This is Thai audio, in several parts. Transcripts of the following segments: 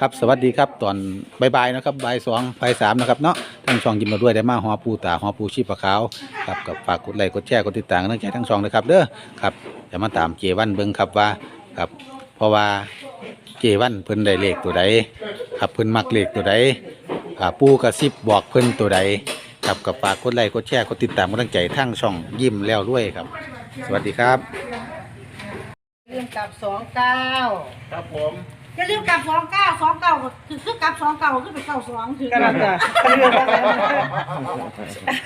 ครับสวัสดีครับตอนบ่ายๆนะครับบ่ายสองบ่ายสามนะครับเนาะทั้งช่องยิ้มเราด้วยได้มาหอปูตาหอปูชีพขาวครับกับฝากกดไลค์กดแชร์กดติดตามกันทั้งใจทั้งช่องนะครับเด้อครับจะมาตามเจวันเบิ่งครับว่าครับเพราะว่าเจวันเพิ่นได้เลขตัวใดครับเพิ่นมักเลขตัวใดอ่าปูกระซิบบอกเพิ่นตัวใดครับกับฝากกดไลค์กดแชร์กดติดตามกันทั้งใจทั้งช่องยิ้มแล้วด้วยครับ สวัสดีครับเรื่องกลับสองเก้าครับผม จะลืมกลับสองเก้าสองเก้าคือคือกลับสองเก้าคือเป็นเก้าสองถือ กำลังจะเรื่องอะไร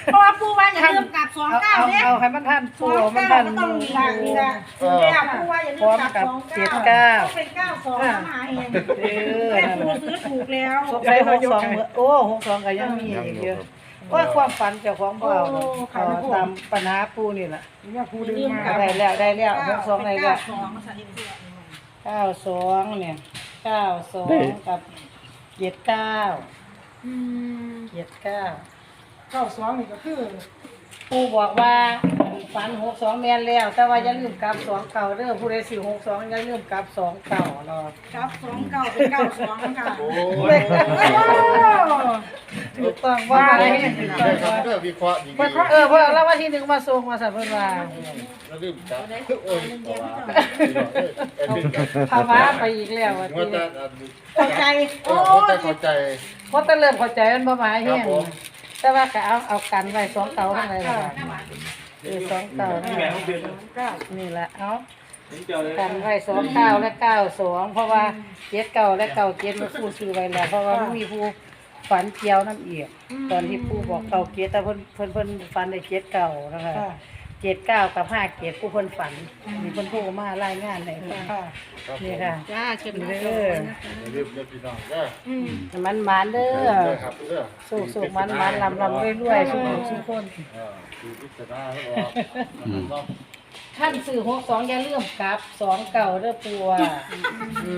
เพราะว่าปูว่าอย่าลืมกลับสองเอาเก้าเอาเนี่ยเอาให้มันทันสปูองมันเก้าทัน ก็ต้องมีละมีละถึงแล้วปูว่าอย่าลืมกลับสองเจ็ดเก้าเก้า ต้องเป็นเก้าสองมาเองเออแม่ปูซื้อถูกแล้วสงสัยหกสองโอ้หกสองก็ยังมีอีกเยอะว่าความฝันเจ้าของเบาเขาตามปัญหาปูนี่แหละอย่าปูลืมกลับได้แล้วได้แล้วหกสองได้แล้วเก้าสองมาใส่เสื้อ เก้าสองเนี่ย เก้าสองกับเจ็ดเก้าอืมเจ็ดเก้าเก้าสองนี่ก็คือปูบอกว่าฝันหกสองแม่นแล้ว แต่ว่าอย่าลืมกลับสองเก่าเด้อผู้ใดสี่หกสองอย่าลืมกลับสองเก่าเนาะกลับสองเก้าเป็นเก้าสองค่ะ โอ้ถูก ต้องว่าอะไรถูกได้ต้องครับว่าเด้อวิเคราะห์ดีเออเพราะแล้ววันที่หนึ่งมาส่งมาสั่นเพิ่นว่าแล้วลืมจับโอ้ยภาวะภาวะไปอีกแล้ววันว่านี้จะเข้าใจโอ้โอ้จะยเข้าใจเพราะแตะเริ่มเข้าใจมันบ่หมายคแห้งแต่ว่าก็เอาเอากันไว้สองเก่าข้างในล่ะเออสองเก่านี่แหละเอากันไว้สองเก้าและเก้าสองเพราะว่าเจ็ดเก้าและเก้าเจ็ดมันผู้ซื้อไว้แล้วเพราะว่ามันมีผู้ ฝันเกี่ยวน้ำเอียกตอนที่ผู้บอกเก้าเจ็ดแต่เพิ่นเพิ่นเพิ่นฝันได้เจ็ดเก้านะคะเจ็ดเก้ากับห้าเจ็ดผู้เพิ่นฝันมีเพิ่นโทรมารายงานเลยค่ะ นี่ค่ะ จ้าเชิญเด้เด้ออลืมเด้อพี่น้องเด้อมันหมานเด้อเด้อครับเด้อสุกสุกมันมันลำลำรวยรวยสุกสุกคน เออคือพิจารณาแล้วเนาะท่านสื่อหกสองอย่าลืมกลับสองเก่าเด้อปัว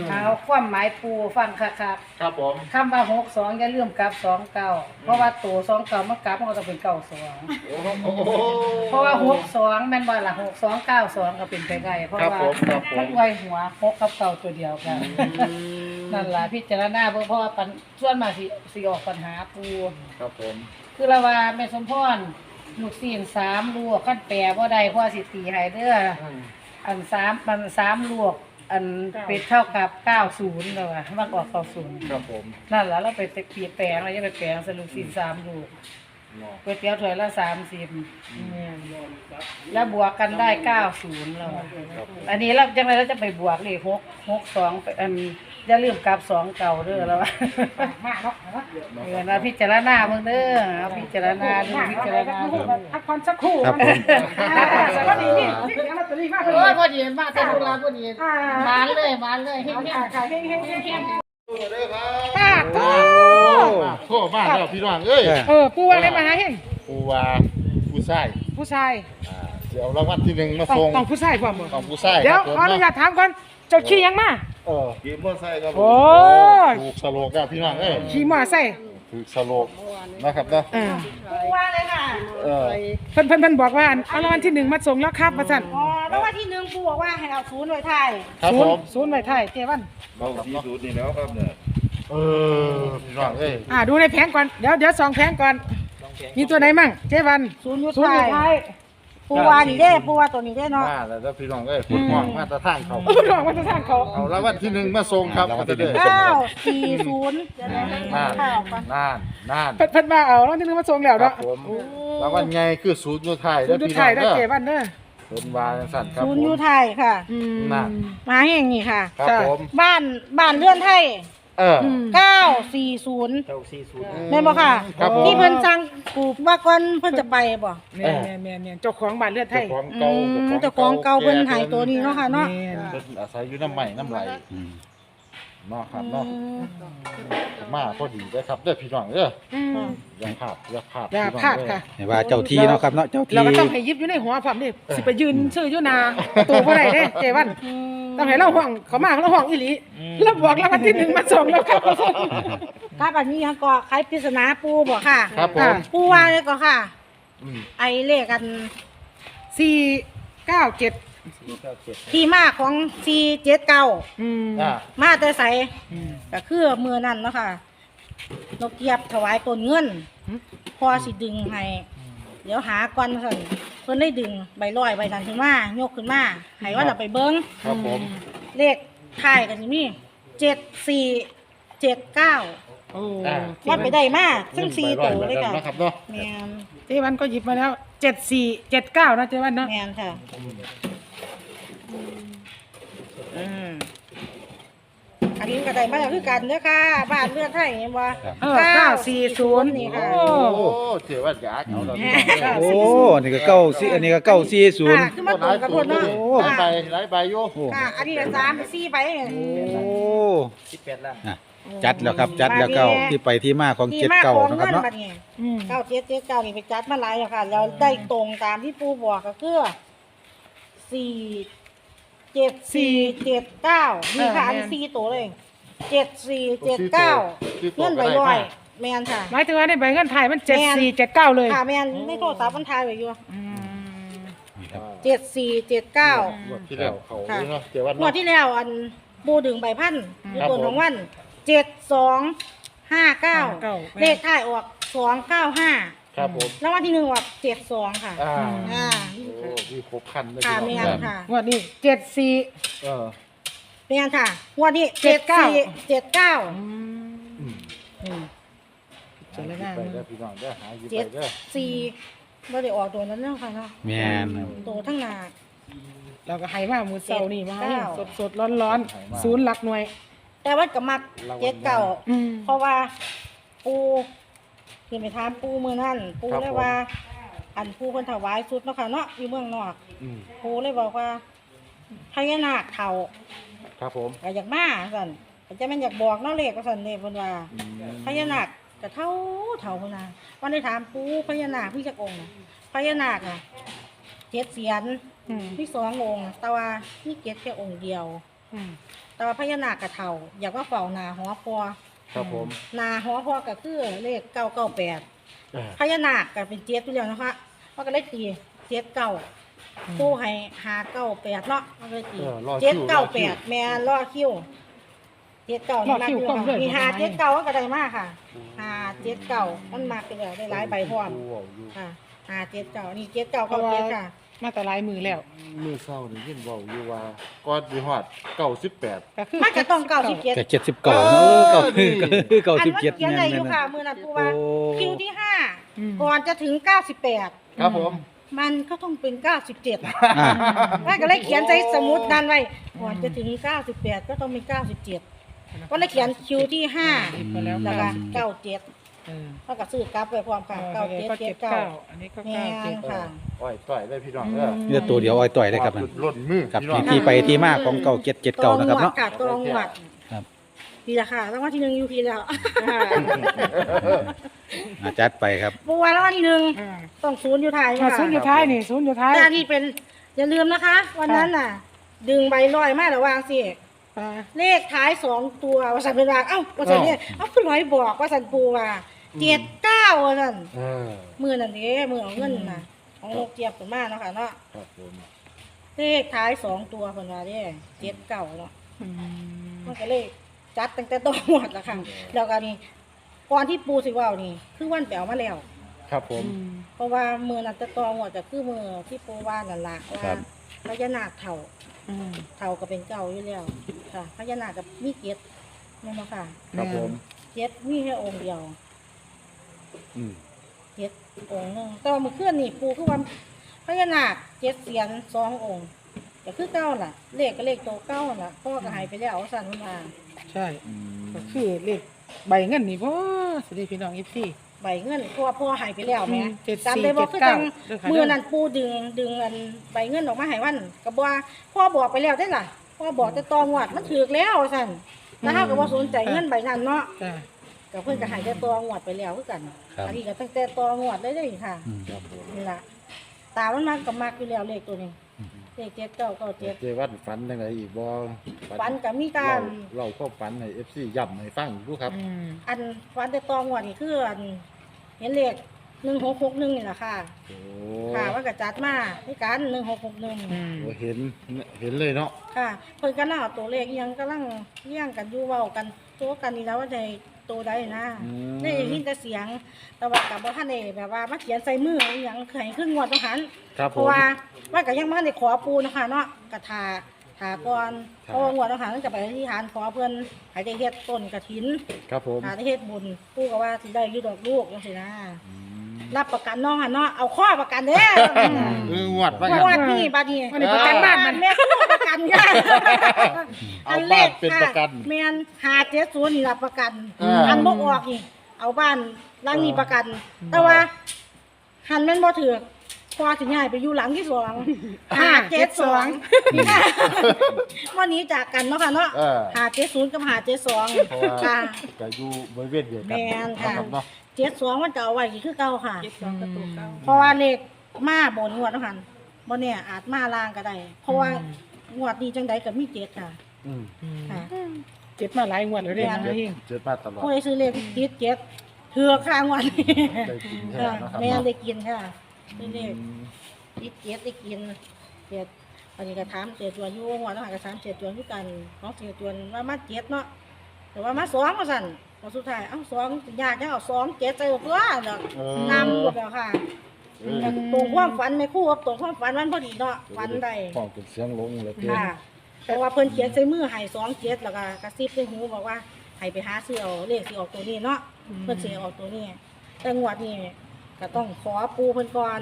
เอาความหมายปูฟังคักครับผมๆคำว่าหกสองอย่าลืมกลับสองเก่าเพราะว่าตัวสองเก่ามันกลับมันก็ต้องเป็นเก่าสองโอ้โหเพราะว่าหกสองแม่นว่าล่ะหกสองเก้าสองก็เป็นไปได้เพราะครับว่าผมครับผมมันไวยหัวหกกับเก่าตัวเดียวกันนั่นล่ะพิจารณาเบิ่งเพราะว่าปัญส่วนมากสิสิออกปัญหาปู ครับผม คือละว่าแม่สมพร ลูกศีลสามลวกขั้นแปรบ่ได้เพราะว่าสิตีให้เด้ออันสามอันสามลวก อันเป็นเท่ากับเก้าศูนย์แล้วว่ามันออกเก้าศูนย์ครับผมนั่นล่ะเราไปเปลี่ยนแปลงเราจะไปแปลงสรุปศีลสามลูกก๋วยเตี๋ยวถ้วยละสามสิบแล้วบวกกันได้เก้าศูนย์แล้วอะอันนี้เราจังไรเราจะไปบวกเลขหกหกสองไปอัน อย่าลืมกลับสองเก่าเด้อแล้วว่ามากเนาะเออนะพิจารณาเบิ่งเด้อเอาพิจารณาดูพิจารณาดูพักผ่อนสักครู่ครับผมสวัสดีนี่นี่ลอตเตอรี่มากเลโอ้ยยพอดีมาแต่ดูแลพอดีอ่ามาเลยมาเลยเฮ้ยค่ะค่ะเฮ้ยเฮ้ยเฮ้ยเฮ้ยเด้อครับป้าโตโทษมากแล้วพี่น้องเอ้ยเออปูว่าได้มาหาเฮงปูว่าผู้ชายผู้ชายอ่าเดี๋ยวรางวัลที่หนึ่งมาต้องส่งต้องผู้ชายพร้อมบ่ของผู้ชายเดี๋ยวครับผมขออนุญาตถามก่อนเจ้าขี่ยังมา เออขี่มอเตอร์ไซค์ครับผมโอ้ย ถูกสโลกครับพี่น้องเอ้ยขี่มอไซค์ถูกสโลกนะครับเนาะเออปูว่าเลยค่ะเออเพิ่นเพิ่นเพิ่นบอกว่าเอารางวัลที่หนึ่งมาส่งแล้วครับว่าซั่นอ๋อแล้วว่าที่หนึ่งปูบอกว่าให้เอาศูนย์ไว้ท้ายครับศูผนมย์ศูนย์ไว้ไทยเจวันเราที่สูตรนี่แล้วครับเนี่ยเออพี่น้องเอ้ยอ่าดูในแผงก่อนเดี๋ยวเดี๋ยวสองแผงก่อน มีตัวไหนมั่งเจวันศูนย์อยุทศูนย์อยู่ท้ายท้าย ปูว่านี่เด้ปูว่าตัวนี้เด้เนาะ มาแล้วเด้อพี่น้องเอ้ยฝุ่นม่วงมาตรฐานเขาโอ้ดอกมันจะสร้างเขาเอารางวัลที่หนึ่งมาส่งครับก็จะได้เก้าสี่ศูนย์น่านข้าวก่อนน่านน่านเพิ่นเพิ่นมาเอารางวัลที่หนึ่งมาส่งแล้วครัเนาะบผมรางวัลใหญ่คือศูนย์อยู่ไทยศูนย์อยู่พี่ไทน้องยได้เด้อเจวันเด้อเพิ่นว่าจังซั่นครับศูผนย์อยุมท้ายค่ะ อืม น่ะ มาแห่งนี่ค่ะ ครับผม บ้านบ้านเลื่อนไทย เออเก้าสี่ศูนย์ แม่นบ่ค่ะครับผม ที่เพิ่นสั่งปลูกว่าก่อนเพิ่นจะไปบ่แม่นแม่นแม่นแม่นเจ้าของบ้านเลือดไทเจ้าย ของอืเก่ามเจ้าของเก่าเพิ่นใหายตัวนี้เนาะค่ะเนาะแม่นเพิ่นอาศัยอยู่น้ำใหม่น้ำไหลอืม เนาะครับเนาะมาพอดีเด้อครับเด้อพี่น้องเด้ออืมอย่าพลาดอย่าพลาดอย่าพี่น้งพลาดค่ะ ให้ว่าเจ้าที่เนาะครับเนาะเจ้าที่เราก็ต้องให้ยิบอยู่ในหัวพร้อมดิสิไปยืนชื่ออยู่หนาประตูบ่ได้เด้เจวันต้องให้เราห่วงเขามาเราห่วงอีหลีแล้วบอกรางวัลที่หนึ่งมาส่งแล้วครับมาส่งครับอันนี้ยังก็ใครปริศนาปูบ่ค่ะครับผม ปูว่าเลยก็ค่ะ อืมไอเลขกันสี่เก้าเจ็ด ที่มาของซีเจ็ดเก้าอืมอ่ามาแต่ใสอืม ก็คือมือนั่นเนาะค่ะนกเกียบถวายตนเงินหืมพอสิดึงให้เดี๋ยวหาก่อนเพิ่นเพิ่นได้ดึงใบลอยใบนั้นขึ้นมายกขึ้นมาให้ว่าเราไปเบิ้งครับผมเลขท้ายกันสิมีเจ็ดสี่เจ็ดเก้าโอ้อ่าวัดไปได้มาซึ่งสี่เงิตันวใบเลยร้อค่ะแบบนะครับเนาะแมนเจวันก็หยิบมาแล้วเจ็ดสี่เจ็ดเก้านะเจวันเนาะแมนค่ะ อืมอันนี้ก็ได้มาแล้วคือกันเด้อค่ะ บ้านเลือดไทยเห็นบ่ครับ เออเก้าสี่ศูนย์นี่โอ้ค่ะ โอ้เจ๋ว่าอยากเอาเราโอ้อันนี้ก็เก้าสี่อันนี้ก็เก้าสี่ศูนย์ ค่ะคือมาตรงกับพวกเนาะโอ้ หลายใบหลายใบอยู่โอ้ค่ะ อันนี้ก็สามสี่ไปโอ้น่ะจัดแล้วครับจัดแล้วเก้าที่ไปที่มาของที่เจ็ดมาเก้าของนะครับเงินเนาะบัดนี้อืมเก้าเจ็ดเจ็ดเก้านี่ไปจัดมาหลายแล้วค่ะเราได้ตรงตามที่ปู่บอกก็คือสี่ เจ็ดสี่เจ็ดเก้านี่ค่ะอันสี่ตัวเลยเจ็ดสี่เจ็ดเก้าเงินใบร้อยแมนค่ะหมายถึงว่าในใบเงินไทยมันเจ็ดแม่นสี่เจ็ดเก้าเลยค่ะแมนในโทรศัพท์มันทายไว้อยู่อืมนี่ครับเจ็ดสี่เจ็ดเก้างวดที่แล้วเขาอยู่เนาะเจ๋ว่างวดที่แล้วอันปูดึงใบพันอยู่ครับต้นผมของวันเจ็ดสองห้าเก้าเก้าเลขท้ายออกสองเก้าห้า ครับผมแล้ววันที่หนึ่งออกเจ็ดสองค่ะอ่าอ่าโอ้มีครบคันเลยค่ะพี่แมน้องนค่ะงวดนี้เจ็ดสี่ เออแมนค่ะงวดนี้เจ็เจ็ดดเก้าสี่เจ็ดเก้าอืมอืมอืม หาหยิบไปเด้อพี่น้องเด้อหาหยิบเจ็ไปดเด้อสี่ไม่ได้ออกตัวนั้นเนาะค่ะเนาะแม่นตัวทั้งหนา เราก็ให้มามือเสาร์นี่มาให้เก้า สดสดร้อนร้อนๆศูนย์หลักหน่วย แต่ว่ากับมักเจ็ดเก้า อืมเพราะว่าปู คือไปถามปูมือนั่นปูเลยว่าอันปูคนถวายสุดเนาะค่ะเนาะอยู่เมืองนอกอืมปูเลยบอกว่าพญานาคเท่าครับผมก็อยากมาสั่นก็จะแม่นอยากบอกเนาะเลขก็สั่นเลยเพิ่นว่าอืมพญานาคก็เท่าเท่าเพิ่นน่ะวันได้ถามปูพญานาคพี่จักองค์น่ะพญานาคอะเจ็ดเสียนอืมมีสององค์แต่ว่ามีเจ็ดแค่องค์เดียว อืมแต่ว่าพญานาคก็เท่าอยากว่าเฝ้าหนาหอพอ ครับผมหนาหอพอก็คือเลขเก้าเก้าแปดเออพญานาคก็เป็นเจ็ดตัวเดียวนะคะมันก็ได้ตีเจ็ดเก้าผู้ให้หาเก้าแปดเนาะมันก็เลยตีเออรอคิวเจ็ดเก้ารอแปคิวดแม่รอคิวเจ็ดเก้านี่มากอยู่ค่ะมีหาเจ็ดเก้าก็ได้มากค่ะหาเจ็ดเก้ามันมากไปเลยได้หลายใบพร้อมดูเอาอยู่ค่ะหาเจ็ดเก้านี่เจ็ดเก้าก็เจ็ดค่ะ มาแต่ลายมือแล้ว มือเศร้านี่ยินเว้าอยู่ว่าก่อนสิฮอด98 ก็คือมันก็ต้องเก้าสิบเจ็ดแต่เจ็ดสิบเก้าเออเก้าเออนี่เก้าอันสิบมันเจ็ดเขียนอะไรอยู่ค่ะ มือนั้นปูว่า โอ้คิวที่ห้าอืม ก่อนจะถึงเก้าสิบแปดครับผม มันก็ต้องเป็นเก้าสิบเจ็ดอ่าว่าก็เลยเขียนใส่สมุดนั่นไว้ก่อนจะถึง98ก็ต้องมี97ก็เลยเขียนคิวที่5หยิบมาแล้วแล้วก็เก้า97 เออเท่ากับซื้อกลับไปพร้อมค่ะก็เจ็ด97เก้า79อันนี้ก็แม่เก้าเจ็ดนค่ะ อ้อยต่อยได้พี่น้องเด้อนี่ตัวเดียวอ้อยต่อยได้ครับว่านั่นจุดล่นมือครับพี่น้องที่ที่ไปที่มาของเก้าเจ็ดเจ็ดเก้านะครับเนาะค่ะตัวงวดครับ ปีละค่ะรางวัลที่หนึ่งอยู่พีแล้วอาจัดไปครับบัวรางวัลที่หนึ่งอ่าต้องศูนย์อยู่ท้ายอ่าค่ะศูนย์อยู่ท้ายนี่ศูนย์อยู่ท้ายแต่อันนี้เป็นอย่าลืมนะคะ วันนั้นน่ะ ดึงใบลอยมาระวางสิอ่าเลขท้ายสองตัวว่าสันเป็นว่าเอ้าว่าสันเนี่ยเอ้าคุณร้อยบอกว่าสันปูว่า เจ็ดเก้าว่าสันเออมือนั่นเด้มือเอาเงินน่ะของนกเจี๊ยบขึ้นมาเนาะค่ะเนาะครับผมเลขท้ายสองตัวเพิ่นว่าเด้เจ็ดเก้าเนาะอืมมันก็เลยจัดตั้งแต่ต้นหมดละค่ะแล้วก็นี่ก่อนที่ปูสิเว้านี่ คือวันแปลมาแล้ว ครับผมอืมเพราะว่ามือนั้นจะตอหมดจะคือมือที่ปูว่านั่นล่ะครัว่าบ พญานาคเฒ่าอืมเฒ่าก็เป็นเก่าอยู่แล้วค่ะพญานาคกับมีเจ็ดนี่นบ่ค่ะครับผมเจ็ดมีแค่องค์เดียว อืมเจ็ดองค์หนึงแต่ว่าเมื่อคืนนี่ปูคือว่าพญานาคเจ็ดเสียนสององค์ก็คือเก้าล่ะ เลขก็เลขโตวเก้าล่ะพ่อก็หายไปแล้วสั่นมันมาใช่อืมก็คือเลขใบเงินนี่พ่อสวัสดีพี่น้องอีพี่ ใบเงินเพราะว่าพ่อหายไปแล้วแหม่อืมเจ็ดสี่จำได้บ่คือเจ็ดเก้าจังเด้อค่ะมือนั้นปูดึงดึงอันใบเงินออกมาให้วันก็บ่ว่าพ่อบอกไปแล้วได้ล่ะพ่อบอกแต่ตองวดมันถูกแล้วสั่นแล้วเฮาก็บ่สนใจเงินใบนั้นเนาะ จ้าก็เพิ่นก็ใหายแต่ตองวดไปแล้วคือกัน ครับ อันนี้ก็ตั้งแต่ตองวดเลยเด้อค่ะ อืมครับผมนี่ล่ะตามันมักก็มักอยู่แล้วเลขตัวนี้เลขเจ็ดเก้าเก้าเจ็ดเจวัดฝันจังไดอีกบ่ฝันก็มีการเล่าเข้าฝันให้ FC ย้ำให้ฟังดูครับ อืมอันฟันแต่ตองวดนี่คืออันเห็นเลขหนึ่งหกหกหนึ่งนี่แหละค่ะ โอ้ค่ะว่ากระจัดมาให้กันหนึ่งหกหกหนึ่งอืมโหเห็นเห็นเลยเนาะค่ะเพิ่นก็น่าเอาตัวเลขอิหยังกำลังเลี้ยงกันอยู่เว้ากันตัวกันนี่แล้วว่าได้ ตัวใดนะอืมได้ยินแต่เสียง แต่ว่ากับบ่ทันได้แบบว่ามาเขียนใส่มืออหยังเคยขึ้นงวดต้องหันครับเพผม ราะว่าว่าก็ยังบ่ทันได้ขอปูนะคะเนาะกระทาถาก่อนครับ เพราะว่างวดต้องหันจะไปที่ฐานขอเพิ่นให้ได้เฮ็ดต้นกฐินครับผมหาได้เฮ็ดบุญปู่ก็ว่าสิได้อยู่ดอกลูกจังซี่นะอืม รับประกันน้องหันเนาะเอาข้อประกันเด้อเอองวดว่าเพงั้ราะว่านเนี่บัดนี้วันนี้ประกันบ้านมันแม่ก็ประกันค่ะเอาบ้านเป็นประกันแม่นหาเจ็ดศูนย์นี่รับประกันอ่าอันบ่ออกนี่เอาบ้านหลังนี้ประกัน แต่ว่าหันแม่นบ่ถือก พอสิย้ายไปอยู่หลังที่สองห้าเจ็ดสองวันนี้จากกันเนาะค่ะเนาะเออ หาเจ็ดศูนย์กับหาเจ็ดสองเพราะว่าค่ะ ก็อยู่บริเวณเดียวกันแม่นค่ะ รับเนาะเจ็ดสองมันจะเอาไว้คือเก่าค่ะ เจ็ดสองประตูเก้าเพราะว่าเลขมาบนงวดเนาะค่ะบ่เนี่ยอาจมาล่างก็ได้เพราะว่างวดนี้จังใดก็มีเจ็ดค่ะอืมค่ะ เจ็ดมาหลายงวดแล้วเด้แม่นนะเฮงเจ็ดมาตลอดผู้ใดซื้อเลขติดเจ็ดเถือกค่ะงวดนี้ได้กินแท้ค่ะเนาะครับแม่เนาะได้กินค่ะ ซื้อเลขอืมติดเจ็ดได้กินเจ็ดอันนี้ก็ถามเจ็ดตัวอยู่งวดต้องหาก็ถามเจ็ดตัวด้วยกันน้องเจ็ดตัวว่ามาเจ็ดเนาะแต่ว่ามาสองมาสั่นพอสุดท้ายเอ้าสองยากจังเอาสองเจ็ดใส่ตัวเนาะเออ นำหมดแล้วค่ะเออตรงความฝันไม่คู่กับตรงความฝันมันพอดีเนาะฝันได้ฟังเป็นเสียงลงเลยเพื่อนค่ะ แต่ว่าเพิ่นเขียนใส่มือให้สองเจ็ดแล้วก็กระซิบในหูบอกว่าให้ไปหาซื้อเอาเลขสิออกตัวนี้เนาะเพิ่นสิออกตัวนี้ แต่งวดนี้ ก็ต้องขอปูเพิ่นก่อน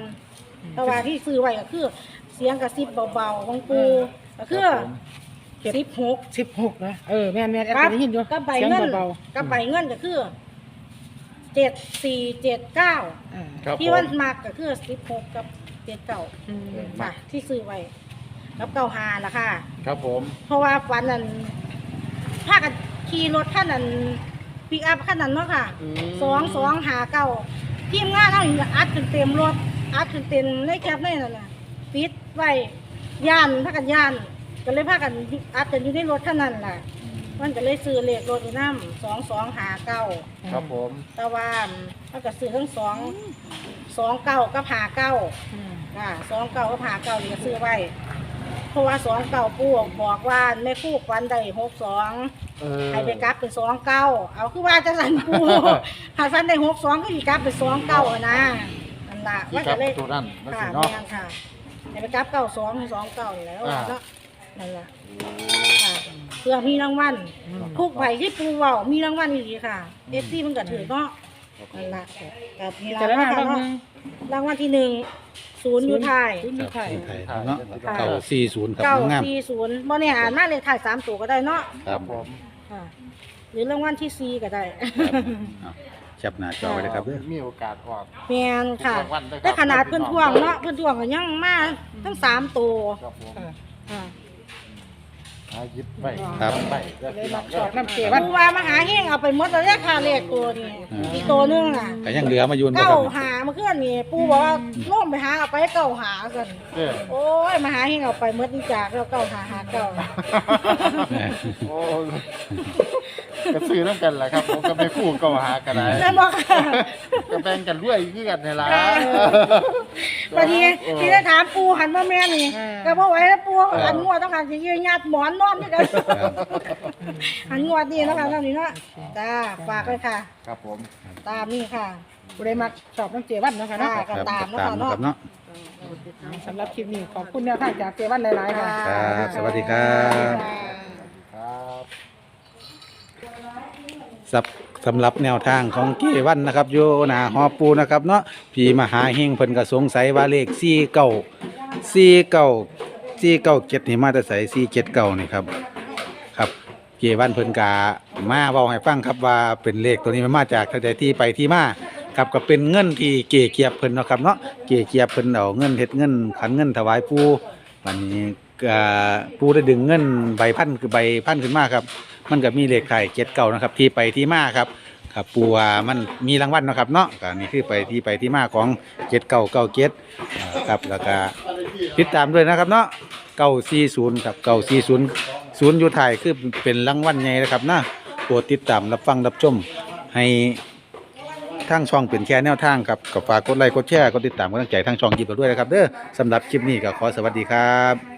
แต่ว่าที่ซื้อไว้ก็คือ เสียงกระซิบเบาๆของปูก็คือสิบหก สิบหกนะเออแม่นแม่นแอดครับได้ยินอยู่กับใบเสียงเงินเบากับใบเงินก็คือเจ็ดสี่เจ็ดเก้าๆอ่าครับที่ผมวันมากก็คือสิบหกกับเจ็ดเก้าอืมค่ะที่ซื้อไว้กับเก้าหาละค่ะ ครับผมเพราะว่าฟันนั้นพากันขี่รถขั้นนั้นปิกอัพขั้นนั้นเนาะค่ะมสองสองหาเก้า ทีมงานเราอีกอัดขึ้นเต็มรถอัดขึ้นเต็มในแคปในนั่นน่ะปิดไว้ย่านพากันย่าน ก็เลยพากันอัดกันอยู่ในรถขั้นนั้นล่ะ มันก็เลยซื้อเลขรถอยู่น้ำสองสองหาเก้าครับผมแต่ว่ามันก็ซื้อทั้งสองสองเก้ากับหาเก้าอืมค่ะสองเก้ากับหาเก้านี่ก็ซื้อไว้ เพราะว่าสองเก้าปู่บอกว่าแม่คู่ควันได้หกสองเออ ให้ไปกลับเป็นสองเก้าเอาคือว่าจะสันปู่ หาฟันได้หกสองก็อีกกลับเป็นสองเก้าอะนะนั่นละที่ว่าครัจะบเลยตัวนั้นนั่นค่ะสิเนาะ แม่นค่ะให้ไปกลับเก้าสองสองเก้านี่แหล้วอ่า เนาะนั่นละค่ะเพื่อมีรางวัลอืมทุกใบที่ปูเว่ามีรางวัลอีกค่ะเอฟซีมันก็ถือเนาะนั่นละกับมีแต่ละรางหวัน้าลบางเนาะนึง รางวัลที่หนึ่งศูนย์อยู่ไทายศูนย์อยู่ไทย ไทยเนาะค่ะ เก้าสี่ศูนย์ครับเก้างามสี่ศูนย์บ่เนี่ยอ่านมาเลขถ่ายสามตัวก็ได้เนาะคครัรับบผมค่ะหรือรางวัลที่สี่ก็ได้เอาจับหน้าจอไว้เลยครับเด้อมีโอกาสออก แมนค่ะรางวัลด้วยครับแต่ขนาดเพื่อนทวงเนาะเพื่อนทวงก็ยังมาทั้งสามตัวครับผมค่ะ หาหยิบไปครับ ไปเด้อพี่น้องชอบน้ำเกควันรูว่ามาหาเฮงเอาไปหมดแล้วเนี่ยค่ะเลขตัวนี้อีกตัวหนึงอะก็ยังเหลือมาอยืนบ่เก้าครับหาเมื่อคืนนี่ปูบอกว่าล่มไปหาเอาไปเก้าหากันเออโอ้ยมาหาเฮงเอาไปหมดนี่จากแล้วเก้าหาหาเก้า โอ้ ก็ซื้อน้ำกันแหละครับผมก็ไม่คู่ก็หากันได้แม่นบอกค่ะก็แบ่งกันด้วยคือกันในร้านวันนี้ที่ได้ถามปูหันมาแม่นี่ก็บอกไว้แล้วปูหันงวดต้องหันสิยืนญาติหมอนนอนด้วยกันหันงวดนี่นะคะตอนนี้เนาะจ้าฝากเลยค่ะ ครับผมตามนี่ค่ะผู้ใดมักชอบน้ำเกวันเนาะค่ะเนาะค่ะครับตามตามเนาะนะครับเนาะสำหรับคลิปนี้ขอบคุณแนวทางจากเกวันหลายๆค่ะ ครับ สวัสดีครับครับ สับสำหรับแนวทางของเกวันนะครับโยหนาฮอปูนะครับเนาะพี่มหาเฮงเพิ่นก็สงสัยว่าเลข4 9 4 9 4 9 7นี่มาแต่ไส4 7 9นี่ครับครับเกวันเพิ่นกามาเว้าให้ฟังครับว่าเป็นเลขตัวนี้มันมาจากแต่ที่ไปที่มาครับก็เป็นเงินที่เกเกียบเพิ่นเนาะครับเนาะเกเกียบเพิ่นเอาเงินเฮ็ดเงินขันเงินถวายปูวันนี้ปูได้ดึงเงินใบพันคือใบพันขึ้นมาครับ มันก็มีเลขไทยเจ็ดเก่านะครับ ที่ไปที่มาครับครับปูว่ามันมีรางวัลเนาะครับเนาะก็นี่คือไปที่ไปที่มาของเจ็ดเก่าเก่าเจ็ดครับแล้วก็ติดตามด้วยนะครับเนาะเก้าสี่ศูนย์ครับเก้าสี่ศูนย์ศูนย์อยู่ไทยคือเป็นรางวัลใหญ่นะครับนะโปรดติดตามรับฟังรับชมให้ทางช่องเป็นแค่แนวทางครับก็ฝากกดไลค์กดแชร์กดติดตามกำลังใจทางช่องยิบเราด้วยนะครับเด้อสำหรับคลิปนี้ก็ขอสวัสดีครับ